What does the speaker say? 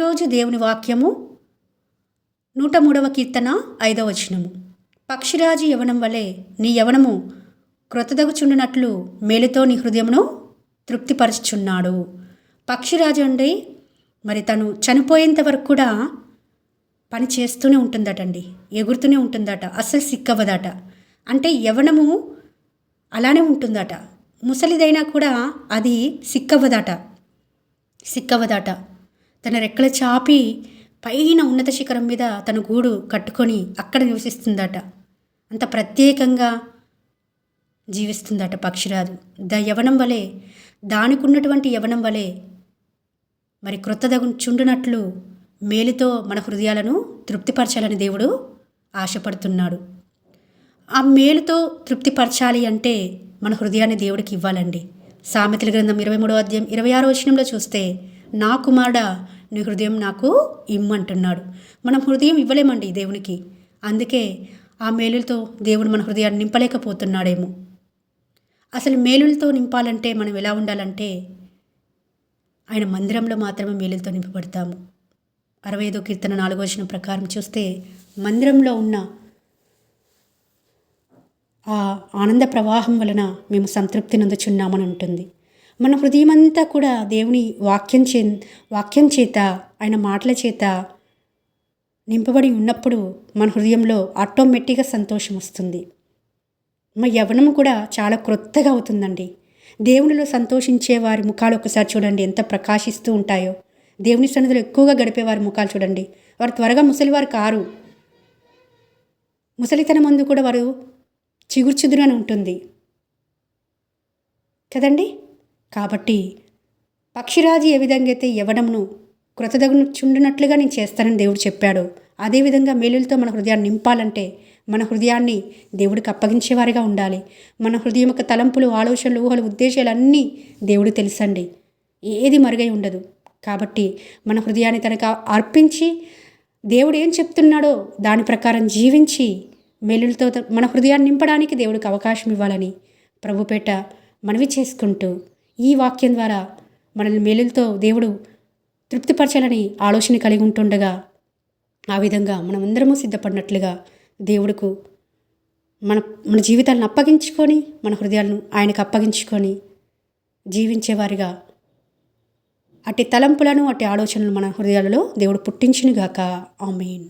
ఈరోజు దేవుని వాక్యము నూట మూడవ కీర్తన ఐదవ వచనము. పక్షిరాజు యవనం వలె నీ యవనము క్రొత్తదగుచుండునట్లు మేలుతో నీ హృదయమును తృప్తిపరచుచున్నాడు. పక్షిరాజు అండి మరి తను చనిపోయేంత వరకు కూడా పని చేస్తూనే ఉంటుందటండి. ఎగురుతూనే ఉంటుందట. అస్సలు సిక్కవ్వదట. అంటే యవనము అలానే ఉంటుందట. ముసలిదైనా కూడా అది సిక్కవ్వదట. సిక్కవ్వదట. తన రెక్కల చాపి పైన ఉన్నత శిఖరం మీద తన గూడు కట్టుకొని అక్కడ నివసిస్తుందట. అంత ప్రత్యేకంగా జీవిస్తుందట పక్షిరాజు ద యవనం వలె దానికి ఉన్నటువంటి యవనం వలె మరి క్రొత్తదగు చుండునట్లు మేలుతో మన హృదయాలను తృప్తిపరచాలని దేవుడు ఆశపడుతున్నాడు. ఆ మేలుతో తృప్తిపరచాలి అంటే మన హృదయాన్ని దేవుడికి ఇవ్వాలండి. సామెతల గ్రంథం ఇరవై మూడో అధ్యాయం ఇరవై ఆరో వచనంలో చూస్తే నా కుమారుడా నీ హృదయం నాకు ఇమ్మంటున్నాడు. మనం హృదయం ఇవ్వలేమండి దేవునికి. అందుకే ఆ మేలులతో దేవుడు మన హృదయాన్ని నింపలేకపోతున్నాడేమో. అసలు మేలులతో నింపాలంటే మనం ఎలా ఉండాలంటే ఆయన మందిరంలో మాత్రమే మేలులతో నింపబడతాము. అరవై ఐదో కీర్తన నాలుగో వచ్చిన ప్రకారం చూస్తే మందిరంలో ఉన్న ఆ ఆనంద ప్రవాహం వలన మేము సంతృప్తి నందుచున్నామని ఉంటుంది. మన హృదయం అంతా కూడా దేవుని వాక్యం చే వాక్యం చేత ఆయన మాటల చేత నింపబడి ఉన్నప్పుడు మన హృదయంలో ఆటోమేటిక్గా సంతోషం వస్తుంది. మా యవనం కూడా చాలా క్రొత్తగా అవుతుందండి. దేవునిలో సంతోషించే వారి ముఖాలు ఒకసారి చూడండి ఎంత ప్రకాశిస్తూ ఉంటాయో. దేవుని సన్నిధిలో ఎక్కువగా గడిపే వారి ముఖాలు చూడండి. వారు త్వరగా ముసలివారు కారు. ముసలితనం ముందు కూడా వారు చిగుర్చుదురని ఉంటుంది. కదండి? కాబట్టి పక్షిరాజు ఏ విధంగా అయితే యవనమును కృతదగును చుండినట్లుగా నేను చేస్తానని దేవుడు చెప్పాడు అదేవిధంగా మేలులతో మన హృదయాన్ని నింపాలంటే మన హృదయాన్ని దేవుడికి అప్పగించేవారిగా ఉండాలి. మన హృదయం యొక్క తలంపులు ఆలోచనలు ఊహలు ఉద్దేశాలు అన్నీ దేవుడు తెలుసండి. ఏది మరుగై ఉండదు. కాబట్టి మన హృదయాన్ని తనకు అర్పించి దేవుడు ఏం చెప్తున్నాడో దాని ప్రకారం జీవించి మేలులతో మన హృదయాన్ని నింపడానికి దేవుడికి అవకాశం ఇవ్వాలని ప్రభుపేట మనవి చేసుకుంటూ ఈ వాక్యం ద్వారా మనల్ని మేలులతో దేవుడు తృప్తిపరచాలని ఆలోచన కలిగి ఉంటుండగా ఆ విధంగా మనమందరము సిద్ధపడినట్లుగా దేవుడుకు మన మన జీవితాలను అప్పగించుకొని మన హృదయాలను ఆయనకు అప్పగించుకొని జీవించేవారిగా అట్టి తలంపులను అట్టి ఆలోచనలు మన హృదయాలలో దేవుడు పుట్టించునుగాక. ఆమెన్.